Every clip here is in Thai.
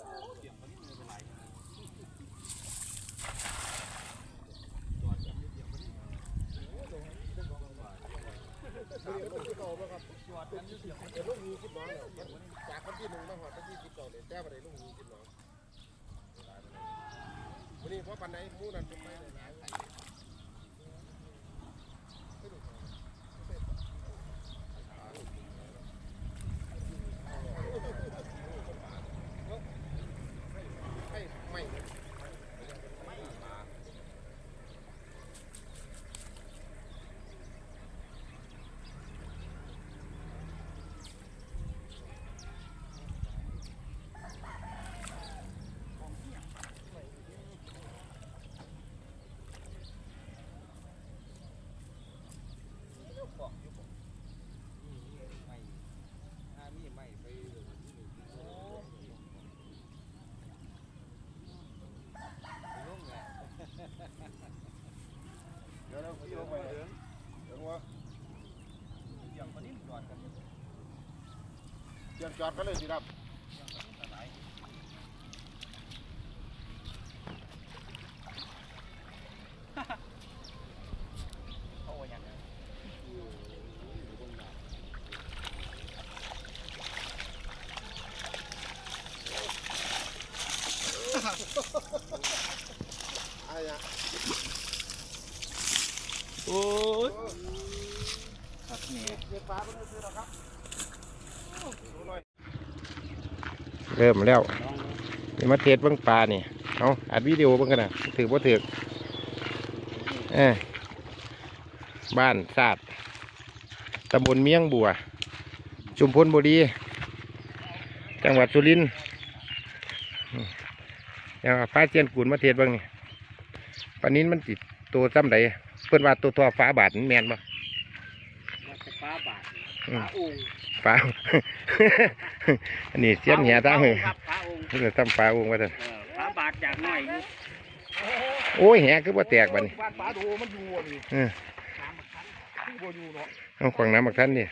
ลูกงูคิดน้อยจากวันที่หนึ่งมาหอดวันที่สิบสองเนี่ยแจ้งมาได้ลูกงูคิดน้อยวันนี้เพราะปันไหนมู้นั่นเป็นไปเลยให้ไม่ เดี๋ยวเราพี่ลงไปเดี๋ยวเดี๋ยวว่าเดี๋ยว จอดกันเลยสิครับอะไรอะโอ้ยเก็บปลาเพิ่งซื้อหรอครับดูหน่อย เริ่มแล้วนี่มาเทสเบื้องปลานี่เอาอัดวิดีโอเบื้องกันนะถือว่าถือเอ้ยบ้านศาสตร์ตำบลเมียงบัวชุมพลบุรี จังหวัดสุรินทร์อืมอย่างฟ้าเจียนกุนมาเทศเบ้างนี่ปานนี้มันติดตัวซ้ำใดเพื่อนว่าตัวตัวฟ้าบาทมันแมนบ่ฟ้าบาทอืมฟ้าอง ค์ฟ้าอันนี้เสียนเหียตั้งฟ้าเลอยงค์ครับฟ้าองค์นี่ก็ทำฟ้าองค์ว่าท่นเออฟ้าบาทจากหน่อยอยู่โอ้ยแหคือว่าแตกบัดนบ้านปลาดูมันอยู่อะนี่เออที่บ่อยู่เนาะเอาขวางน้ำบักท่านนี่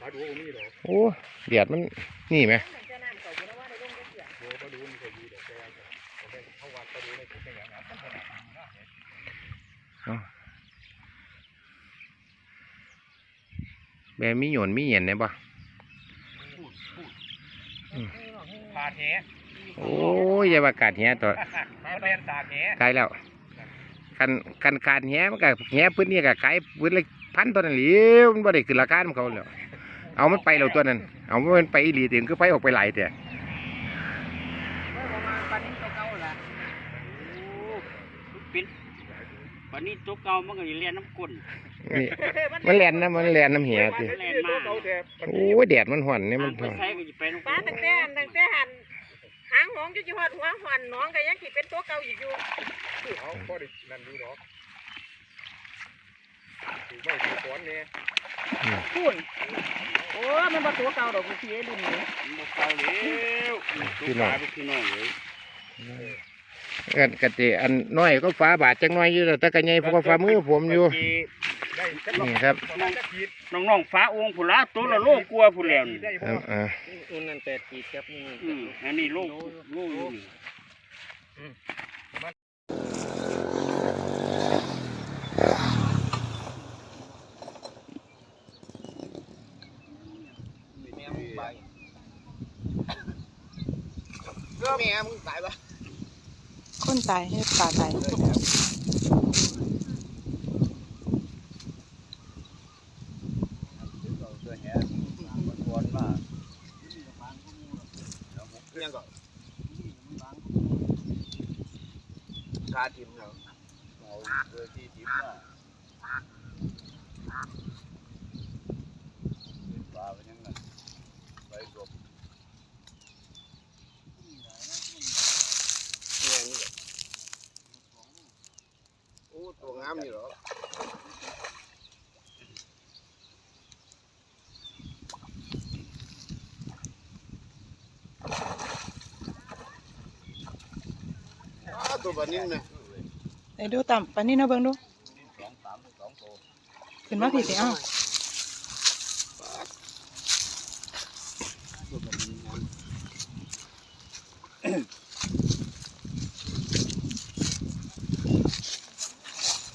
ปลาดูมีเหรอโอ้เดียดมันนี่ไหม โบปลาดูมันก็อยู่เดี๋ยวแกเขาได้เขาวัดปลาดูในทุกอย่างนั้นขนาดนี้นะ แบบมีหยนมีเหยียนเนี่ยบ่พาแท้โอ้ยอย่าว่ากาดแหตัวมาเรียนตาแท้ตายแล้วคันคันขาดแหมันก็แหพื้นนี่ก็ขายพื้นละพันตัวนั่นแหละมันบ่ได้ขึ้นราคาของเขาแล้วเอามันไปแล้วตัวนั้น เอามันไปอีหลีถึงก็ไปออกไปหลายแต่เมื่อประมาณปันนี้ตัวเก่าละโอ้ปิดปันนี้ตัวเก่ามันก็อยู่เรียนน้ำก้น นี่มันแลนนะมันแลนน้ำเหียติแลนมากโอ้ยแดดมันห่อนนี่มันไปใช้ก็จะไปน้ำป้าตั้งแต่อันตั้งแต่หันหางหงจะจีฮอดหัวหันน้องก็ยังคิดเป็นตัวเก่าอีกอยู่เอาพอได้นั่นดูดอกถือไม่ถือก้อนเนี่ยพูนโอ้มันบ่ตัวเก่าดอกพี่เอรุ่นนี้มันเก่าแล้วตัวตายเป็นพี่น้องเลยกันกติอันน้อยก็ฟ้าบาดจังน้อยอยู่แล้วแต่กันใหญ่พวกฟ้ามือผมอยู่ได้จัก นี่ครับประมาณจักขีดน้องๆฟ้าองค์ผุละตัวละโลกลัวผุแล้วนี่ได้คบ่รับอ่าอุ่นนั่นแปดขีดครับนี่อืมอันนี้โลกโลกอยู่นี่แม่มึงตายปะคนตายให้ปลาตาย ยังก่อนกาทิมเหรอเอาเบอร์ที่ทิมน่ะปลาเป็นยังไงไปกบเนี่ยนี่โอ้ตัวงามนี่เหรออ้าวตัวแบบนี้นะไหนดูต่ำปานนี้นะเบิ่งดู ขึ้นมาผิดสิอ้าว ตัวแบบนี้นะ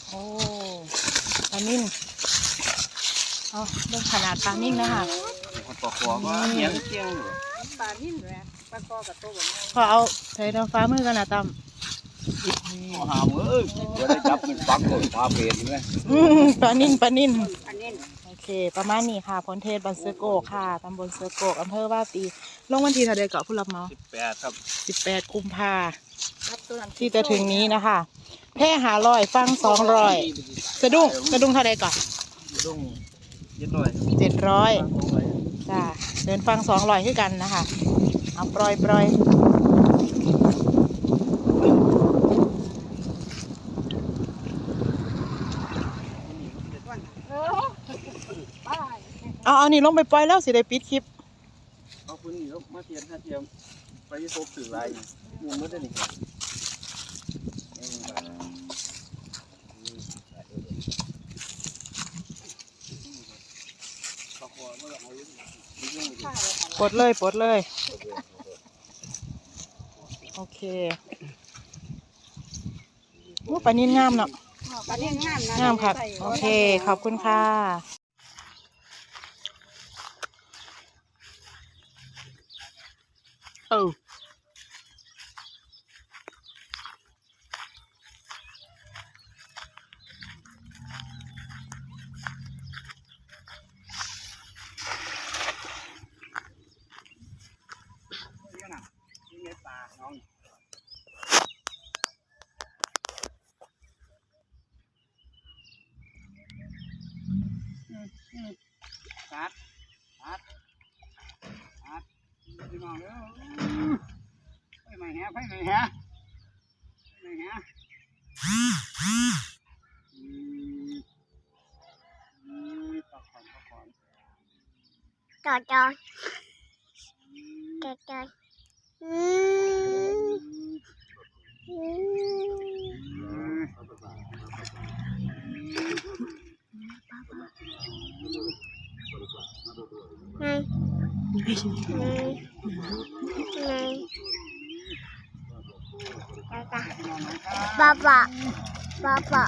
โอ้ปลานิ่น เอาเรื่องขนาดปลานิ่นนะคะคนปอกคอก็เหียงเจียงอยู่ปลานิ่มแหละปลาคอกับตัวแบบนี้พอเอาใส่น้ำฟ้ามือกันนะตั้มเอาหามเอ้ยบ่ได้จับมันปักโดนปลาเปรตนี่อืมปลานิ่นปลานิ่นอันนี้โอเค ประมาณนี้ค่ะพลเทศบันเซอร์โกกค่ะตำบลเซอร์โกกอำเภอว่าปีลงวันที่เท่าใดเกาะผู้รับเหมา18ครับ18กุมภารับตัวนั้นที่จะถึงนี้นะคะ แพร่หาร้อยฟังสองร้อยสะดุ้งสะดุ้งเท่าใดก่อนดุ้ง เย็ดหน่อยเจ็ดร้อยฟังของไว้จ้าเดินฟังสองร้อยคือกันนะคะ เอาปล่อยปล่อยเอาเอานี่ลงไปปล่อยแล้วสิได้ปิดคลิปเอาพื้นนี่ครับมาเทียนห้าเทียมไปที่โต๊ะสื่อลายนี่หมุนมืดได้นี่ครับปอกคอเมื่อเอาอยู่นี่ยุ่งอยู่ ปลดเลยปลดเลย โอเคว่าปลานินงามเนาะปลานิ่มงามนะงามครับโอเค ขอบคุณค่ะเออ นี่นะนี่เม็ดปลาน้องตัดตัดตัดพี่น้องเด้อไฟไหม้แฮะไฟไหม้แฮะไฟไหม้แฮะอืมอืมปักก่อนปักก่อน จอจอจอจออืมอืม ไงไงไงบ้าบ้าบ้าบ้าบ้า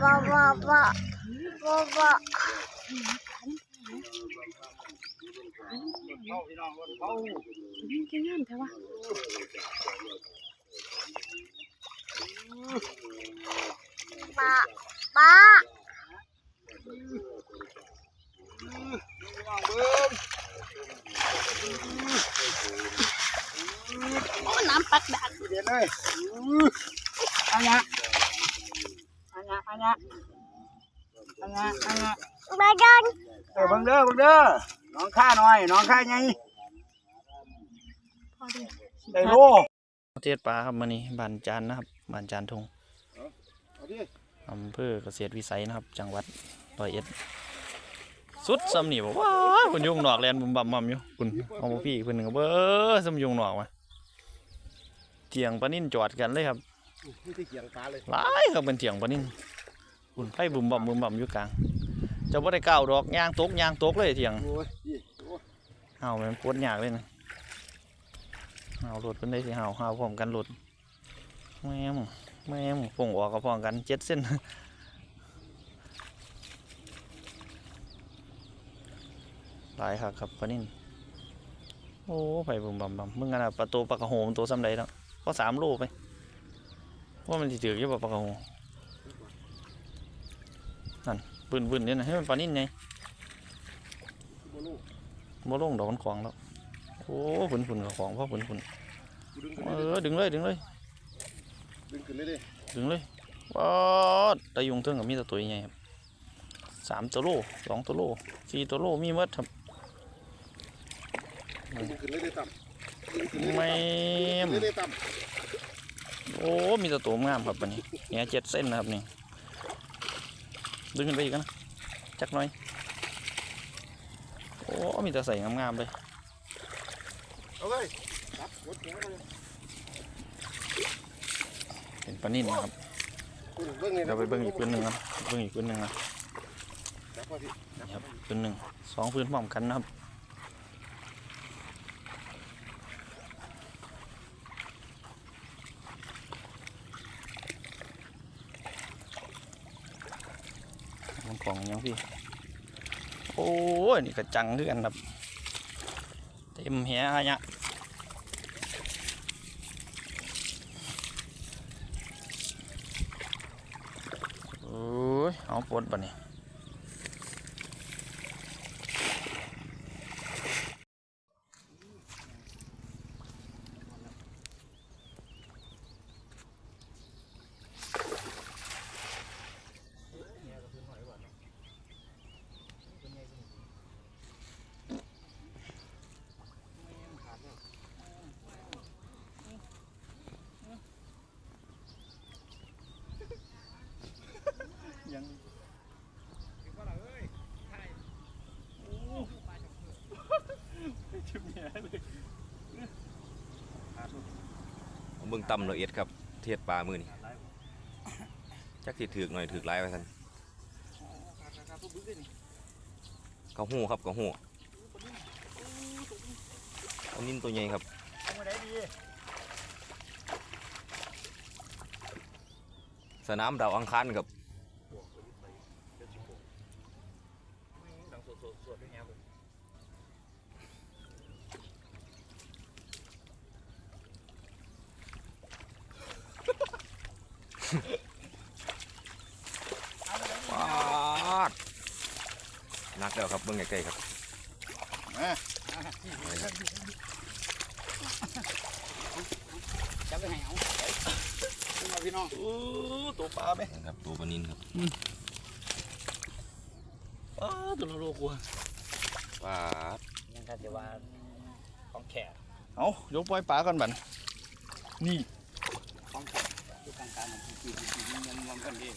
บ้าบ้าบ้าบ้า เข้าพี่น้องรถเข้า บ้าบ้า พี่น้องเบิ้ม โอ้น้ำปักดัก เดี๋ยวเลยอันนี้อันนี้อันนี้อันนี้อันนี้บ้าดันเออเบิ่งเด้อเบิ่งเด้อน้องข้าหน่อย น้องข้าไงได้โลเทศปลาครับมื่อนี้บานจานนะครับบานจานทงเอาดิอำเภอเกษตรวิสัยนะครับ จังหวัดร้อยเอ็ดสุดซ้ำนี่บอกว่าคุณยุงหนอกแลนบุมบั่มบั่มอยู่คุณเอามาพี่คุณหนึ่งก็เบ้อซ้ำยุงหนอกมา เถียงปลานิ่นจอดกันเลยครับไม่ได้เกี่ยงปลาเลยหลายครับเป็นเถียงปลานิ่นคุณไฟบุมบั่มบุมบั่มอยู่กลางเจะบ่ได้ก้าวดอกยางตกยางตกเลยเถียงโอ้ยอีโอ้ยเฮามันปวดยากเลยนะเฮาหลุดเพิ่นได้สิเฮาเฮาพร้อมกันหลุดแม่มแม่มฟงออกกับพร้อมกันเจ็ดเส้นหลายครับครับปลานิ่นโอ้ไปบุ่มบั่มบั่มมึงกันนะปลาตัวปลากระโหมนตัวซ้ำใดแล้ว ก็สามโลไปว่ามันสิถือยี่ปลากระโหนั่นปืนปืนเนี่ยนะให้มันปลานิ่นไงบ่ลงดอกมันของแล้วโอ้ผุนผุนกับของพ่อผุนผุนกูดึงเออดึงเลยดึงเลยดึงขึ้นเลยดิดึงเลยว้าดตะยุงเทิงกับมีแตะตัวใหญ่ครับสามตัวโลสองตัวโลสี่ตัวโลมีหมดครับดึงขึ้นเลยดิต่ำดึงขึ้นเลย แม่มโอ้ มีแตะตัวงามครับวันนี้แหเจ็ดเส้นนะครับนี่ดึงขึ้นไปอีกนะจักหน่อย โอ้ มีแต่ใส่งามๆเลยเอาเลยเป็นปลานิ่นนะครับเบิ่งนี่เดี๋ยวไปเบิ้งอีกปืนหนึ่งครับเบิ้งอีกปืนหนึ่งนะจับนี่ครับปืนหนึ่งสองปืนพร้อมกันนะครับ ของหยังพี่ โอ้ยนี่กระจังคือกันครับ เต็มแหฮะเนี่ยโอ้ย เอาปลดปะนี่ เบิ่งต่ำละเอียดครับ เทียดปลามือนี่จักสิถือหน่อยถือลายไปท่านเขาหูครับเขาหูเอานิ่นตัวใหญ่ครับสนามดาวอังคารครับ ดังสดๆสวดด้วยแง่ผม ปาดนักแล้วครับเบิ่งใกล้ๆครับจับไปให้เอาเอาพี่น้องโอ้ตัวปลาไหมนะครับตัวปลานินครับอ้าตัวละโลกว่าปาดยังก็จะว่าของแขกเอายกปล่อยปลาก่อนบันนี่ของแข กที่กลางๆมันจีบจีบมันรวมกันดี